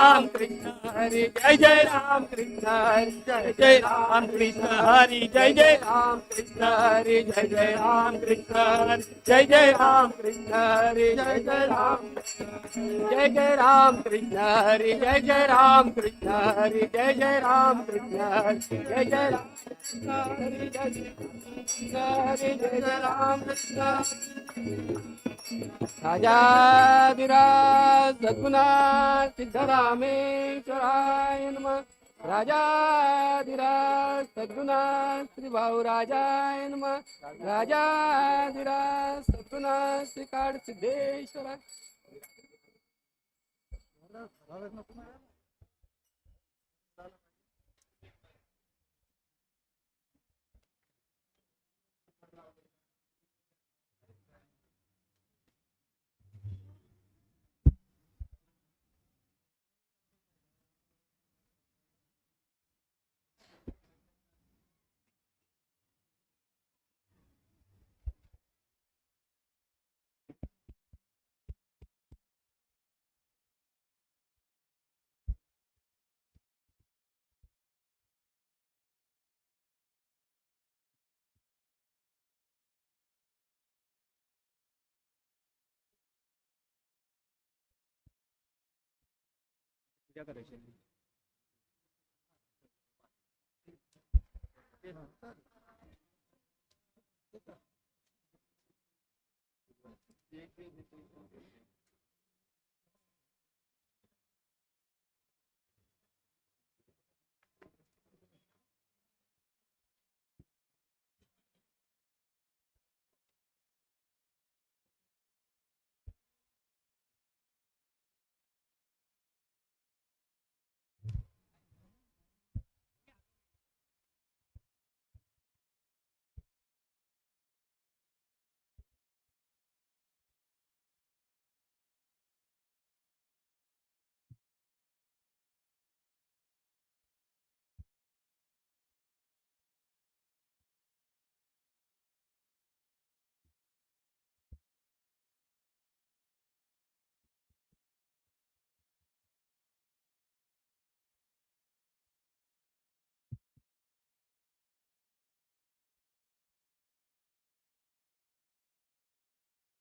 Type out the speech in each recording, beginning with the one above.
राम कृष्ण हरी जय जय राम कृष्ण हरी जय जय राम कृष्ण हरी जय जय राम कृष्ण हरी जय जय राम कृष्ण हरी जय जय राम कृष्ण हरी जय जय राम जय जय राम कृष्ण हरी जय जय राम कृष्ण हरी जय जय राम कृष्ण हरी जय जय राम कृष्ण हरी जय जय कृष्ण हरी जय जय राम कृष्ण राजाधिराज सद्गुणा सिद्धरामेश्वराय नम। राजाधिराज सद्गुणा श्री भाऊराजाय नम। राजाधिराज सद्गुणा श्री काड सिद्धेश्वरा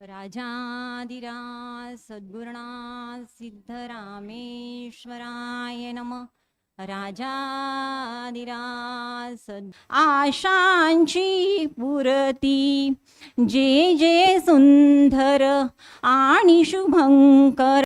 राजाधिराज सद्गुरुनाथ सिद्धरामेश्वराय नम. राजादिरा सद् आशांची पुरती. जे जे सुंदर आणि शुभंकर